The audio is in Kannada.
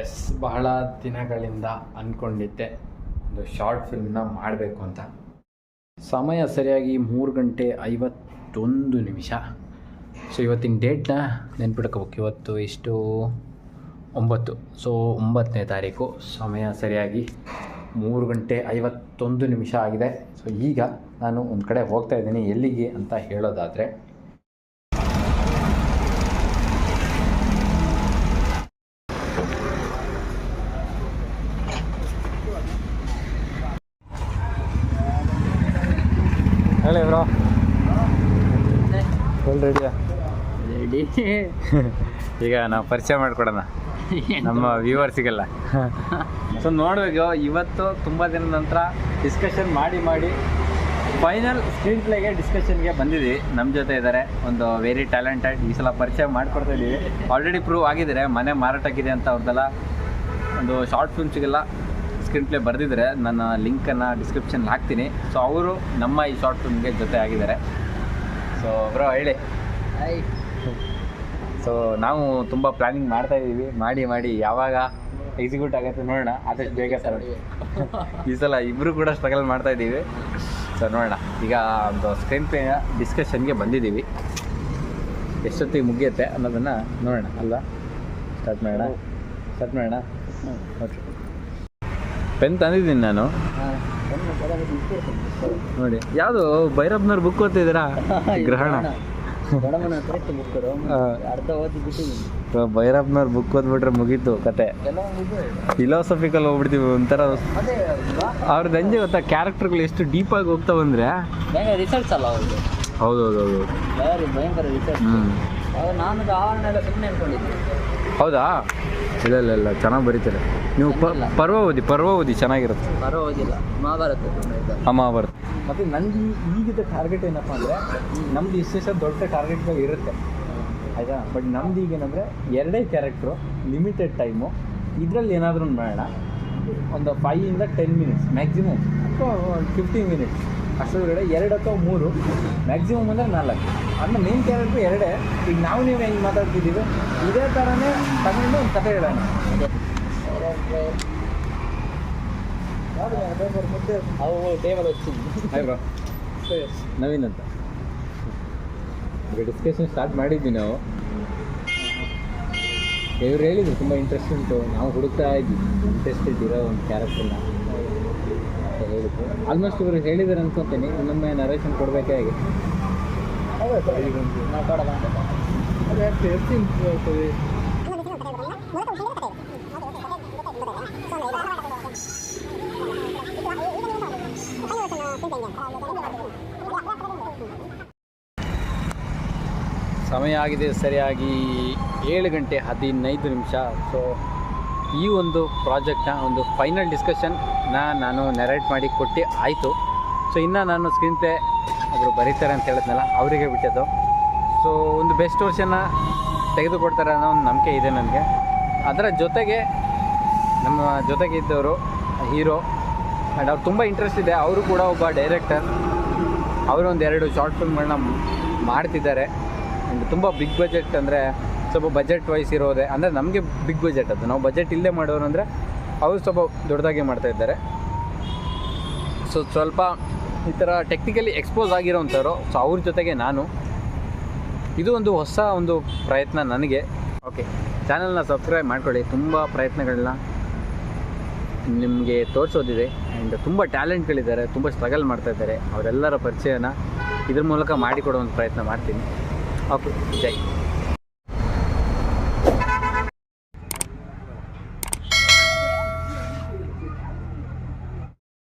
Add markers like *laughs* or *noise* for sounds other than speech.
ಎಸ್ ಬಹಳ ದಿನಗಳಿಂದ ಅಂದ್ಕೊಂಡಿದ್ದೆ ಒಂದು ಶಾರ್ಟ್ ಫಿಲ್ಮ್ನ ಮಾಡಬೇಕು ಅಂತ. ಸಮಯ ಸರಿಯಾಗಿ ಮೂರು ಗಂಟೆ ಐವತ್ತೊಂದು ನಿಮಿಷ. ಸೊ ಇವತ್ತಿನ ಡೇಟ್ನ ನೆನ್ಪಿಡ್ಕೋಬೇಕು. ಇವತ್ತು ಇಷ್ಟು ಒಂಬತ್ತು. ಸೊ ಒಂಬತ್ತನೇ ತಾರೀಕು. ಸಮಯ ಸರಿಯಾಗಿ ಮೂರು ಗಂಟೆ ಐವತ್ತೊಂದು ನಿಮಿಷ ಆಗಿದೆ. ಸೊ ಈಗ ನಾನು ಒಂದು ಕಡೆ ಹೋಗ್ತಾ ಇದ್ದೀನಿ. ಎಲ್ಲಿಗೆ ಅಂತ ಹೇಳೋದಾದರೆ ಹೇಳಿ ಬ್ರೋ ಫುಲ್ ರೆಡಿಯಾ ರೆಡಿ ಈಗ ನಾವು ಪರಿಚಯ ಮಾಡ್ಕೊಡೋಣ. ನಮ್ಮ ವ್ಯೂವರ್ಸಿಗೆಲ್ಲ ಸೊ ನೋಡ್ಬೇಕು ಇವತ್ತು ತುಂಬ ದಿನದ ನಂತರ ಡಿಸ್ಕಷನ್ ಮಾಡಿ ಮಾಡಿ ಫೈನಲ್ ಸ್ಕ್ರೀನ್ ಪ್ಲೇಗೆ ಡಿಸ್ಕಷನ್ಗೆ ಬಂದಿದ್ದೀವಿ. ನಮ್ಮ ಜೊತೆ ಇದ್ದಾರೆ ಒಂದು ವೆರಿ ಟ್ಯಾಲೆಂಟೆಡ್ ಈ ಸಲ ಪರಿಚಯ ಮಾಡ್ಕೊಡ್ತಾ ಇದ್ದೀವಿ. ಆಲ್ರೆಡಿ ಪ್ರೂವ್ ಆಗಿದ್ದಾರೆ ಮನೆ ಮಾರಾಟಕ್ಕಿದೆ ಅಂತ ಅವ್ರದ್ದೆಲ್ಲ ಒಂದು ಶಾರ್ಟ್ ಫಿಲ್ಮ್ಸಿಗೆಲ್ಲ ಸ್ಕ್ರೀನ್ ಪ್ಲೇ ಬರೆದಿದ್ದಾರೆ ನನ್ನ ಲಿಂಕನ್ನು ಡಿಸ್ಕ್ರಿಪ್ಷನ್ ಹಾಕ್ತೀನಿ. ಸೊ ಅವರು ನಮ್ಮ ಈ ಶಾರ್ಟ್ ಫಿಲ್ಮ್ಗೆ ಜೊತೆ ಆಗಿದ್ದಾರೆ. ಸೊ ಬ್ರೋ ಹೇಳಿ. ಸೊ ನಾವು ತುಂಬ ಪ್ಲಾನಿಂಗ್ ಮಾಡ್ತಾ ಇದ್ದೀವಿ ಮಾಡಿ ಮಾಡಿ ಯಾವಾಗ ಎಕ್ಸಿಕ್ಯೂಟ್ ಆಗುತ್ತೆ ನೋಡೋಣ. ಆದಷ್ಟು ಬೇಗ ಸರ್ *laughs* ಈ ಸಲ ಇಬ್ಬರು ಕೂಡ ಸ್ಟ್ರಗಲ್ ಮಾಡ್ತಾ ಇದ್ದೀವಿ ಸೊ ನೋಡೋಣ. ಈಗ ಒಂದು ಸ್ಕ್ರೀನ್ ಪ್ಲೇ ಡಿಸ್ಕಷನ್ಗೆ ಬಂದಿದ್ದೀವಿ. ಎಷ್ಟೊತ್ತಿಗೆ ಮುಗಿಯುತ್ತೆ ಅನ್ನೋದನ್ನು ನೋಡೋಣ ಅಲ್ವಾ? ಸ್ಟಾರ್ಟ್ ಮಾಡೋಣ. ಸ್ಟಾರ್ಟ್ ಮಾಡೋಣ? ಓಕೆ ಪೆನ್ ತಂದಿದ್ದೀನಿ ನಾನು. ನೋಡಿ ಯಾವುದು? ಭೈರಪ್ಪನವ್ರ ಬುಕ್ ಓದ್ತಿದ್ದೀರಾ? ಗ್ರಹಣ. ಭೈರಪ್ಪನವ್ರ ಬುಕ್ ಓದ್ಬಿಟ್ರೆ ಮುಗೀತು ಕತೆ. ಫಿಲಾಸಫಿಕಲ್ ಹೋಗ್ಬಿಡ್ತೀವಿ ಒಂಥರ. ಅವ್ರದ್ದು ಹೆಂಗೆ ಗೊತ್ತಾ? ಕ್ಯಾರೆಕ್ಟರ್ಗಳು ಎಷ್ಟು ಡೀಪಾಗಿ ಅಂದರೆ ಭಯಂಕರ ರಿಸರ್ಚ್ ಅಲ್ಲ ಅವ್ರಿಗೆ ಹೌದು ಹೌದು ಹೌದು ಭಯಂಕರ ರಿಸರ್ಚ್ ಹ್ಞೂ ಅವ್ರು ನಾನು ಆವರಣ ಎಲ್ಲ ಸುಮ್ಮನೆ ಅನ್ಕೊಂಡಿದ್ದೆ ಹೌದಾ? ಇಲ್ಲ ಇಲ್ಲ ಇಲ್ಲ ಚೆನ್ನಾಗಿ ಬರೀತಾರೆ. ನೀವು ಪ ಪರ್ವ ಓದಿ ಪರ್ವ ಓದಿ ಚೆನ್ನಾಗಿರುತ್ತೆ ಪರವಾಗಿಲ್ಲ ಮಹಾಭಾರತ ಸುಮ್ಮನೆ ಮಹಾಭಾರತ. ಮತ್ತು ನನಗೆ ಈಗಿದ್ದ ಟಾರ್ಗೆಟ್ ಏನಪ್ಪ ಅಂದರೆ ನಮ್ದು ಇಷ್ಟೆಷ್ಟು ದೊಡ್ಡ ಟಾರ್ಗೆಟ್ಗಳು ಇರುತ್ತೆ. ಆಯಿತಾ? ಬಟ್ ನಮ್ದು ಈಗೇನಂದರೆ ಎರಡೇ ಕ್ಯಾರೆಕ್ಟ್ರು ಲಿಮಿಟೆಡ್ ಟೈಮು ಇದರಲ್ಲಿ ಏನಾದರೂ ಮಾಡೋಣ. ಒಂದು ಫೈಯಿಂದ ಟೆನ್ ಮಿನಿಟ್ಸ್ ಮ್ಯಾಕ್ಸಿಮಮ್ ಅಥವಾ ಫಿಫ್ಟೀನ್ ಮಿನಿಟ್ಸ್ ಅಷ್ಟರೊಳಗಡೆ ಎರಡು ಅಥವಾ ಮೂರು ಮ್ಯಾಕ್ಸಿಮಮ್ ಅಂದರೆ ನಾಲ್ಕು. ಅಂದರೆ ಮೇನ್ ಕ್ಯಾರೆಕ್ಟ್ರು ಎರಡೇ. ಈಗ ನಾವು ನೀವು ಹೆಂಗೆ ಮಾತಾಡ್ತಿದ್ದೀವಿ? ಇದೇ ಥರನೇ ತಗೊಂಡು ಒಂದು ಕಥೆ ಹೇಳೋಣ. ನವೀನ್ ಅಂತ. ಡಿಸ್ಕಷನ್ ಸ್ಟಾರ್ಟ್ ಮಾಡಿದ್ವಿ ನಾವು. ಇವ್ರು ಹೇಳಿದ್ರು, ತುಂಬ ಇಂಟ್ರೆಸ್ಟ್ ಉಂಟು. ನಾವು ಹುಡುಕ್ತಾ ಇದ್ವಿ. ಇಂಟ್ರೆಸ್ಟ್ ಇರೋ ಒಂದು ಕ್ಯಾರೆಕ್ಟರ್ನ ಹೇಳಿದ್ರು ಆಲ್ಮೋಸ್ಟ್ ಇವರು ಹೇಳಿದ್ದಾರೆ ಅನ್ಕೊಂತೀನಿ ಇನ್ನೊಮ್ಮೆ ನರೇಷನ್ ಕೊಡಬೇಕೇ ಹಾಗೆ ಮಾತಾಡೋಣ ಸಮಯ ಆಗಿದೆ ಸರಿಯಾಗಿ ಏಳು ಗಂಟೆ ಹದಿನೈದು ನಿಮಿಷ. ಸೊ ಈ ಒಂದು ಪ್ರಾಜೆಕ್ಟ್ನ ಒಂದು ಫೈನಲ್ ಡಿಸ್ಕಷನ್ನ ನಾನು ನೆರೇಟ್ ಮಾಡಿ ಕೊಟ್ಟು ಆಯಿತು. ಸೊ ಇನ್ನು ನಾನು ಸ್ಕ್ರೀನ್ ಪ್ಲೇ ಒಬ್ಬರು ಬರೀತಾರೆ ಅಂತ ಹೇಳಿದ್ನಲ್ಲ, ಅವರಿಗೆ ಬಿಟ್ಟಿದ್ದು. ಸೊ ಒಂದು ಬೆಸ್ಟ್ ವರ್ಷನ್ನ ತೆಗೆದುಕೊಡ್ತಾರೆ ಅನ್ನೋ ಒಂದು ನಂಬಿಕೆ ಇದೆ ನನಗೆ. ಅದರ ಜೊತೆಗೆ ನಮ್ಮ ಜೊತೆಗೆ ಇದ್ದವರು ಹೀರೋ ಆ್ಯಂಡ್ ಅವ್ರು ತುಂಬ ಇಂಟ್ರೆಸ್ಟ್ ಇದೆ. ಅವರು ಕೂಡ ಒಬ್ಬ ಡೈರೆಕ್ಟರ್ ಅವರು ಒಂದು ಎರಡು ಶಾರ್ಟ್ ಫಿಲ್ಮ್ಗಳನ್ನ ಮಾಡ್ತಿದ್ದಾರೆ. ಆ್ಯಂಡ್ ತುಂಬ ಬಿಗ್ ಬಜೆಟ್ ಅಂದರೆ ಸ್ವಲ್ಪ ಬಜೆಟ್ ವೈಸ್ ಇರೋದೆ, ಅಂದರೆ ನಮಗೆ ಬಿಗ್ ಬಜೆಟ್ ಅದು. ನಾವು ಬಜೆಟ್ ಇಲ್ಲದೆ ಮಾಡೋರು ಅಂದರೆ ಅವರು ಸ್ವಲ್ಪ ದೊಡ್ಡದಾಗಿ ಮಾಡ್ತಾ ಇದ್ದಾರೆ. ಸೊ ಸ್ವಲ್ಪ ಈ ಥರ ಟೆಕ್ನಿಕಲಿ ಎಕ್ಸ್ಪೋಸ್ ಆಗಿರೋವಂಥವ್ರು ಸೊ ಅವ್ರ ಜೊತೆಗೆ ನಾನು. ಇದು ಒಂದು ಹೊಸ ಒಂದು ಪ್ರಯತ್ನ ನನಗೆ. ಓಕೆ ಚಾನಲ್ನ ಸಬ್ಸ್ಕ್ರೈಬ್ ಮಾಡ್ಕೊಳ್ಳಿ. ತುಂಬ ಪ್ರಯತ್ನಗಳನ್ನ ನಿಮಗೆ ತೋರಿಸೋದಿದೆ. ಆ್ಯಂಡ್ ತುಂಬ ಟ್ಯಾಲೆಂಟ್ಗಳಿದ್ದಾರೆ ತುಂಬ ಸ್ಟ್ರಗಲ್ ಮಾಡ್ತಾ ಇದ್ದಾರೆ. ಅವರೆಲ್ಲರ ಪರಿಚಯನ ಇದ್ರ ಮೂಲಕ ಮಾಡಿಕೊಡೋ ಒಂದು ಪ್ರಯತ್ನ ಮಾಡ್ತೀನಿ. ಓಕೆ ಜೈ.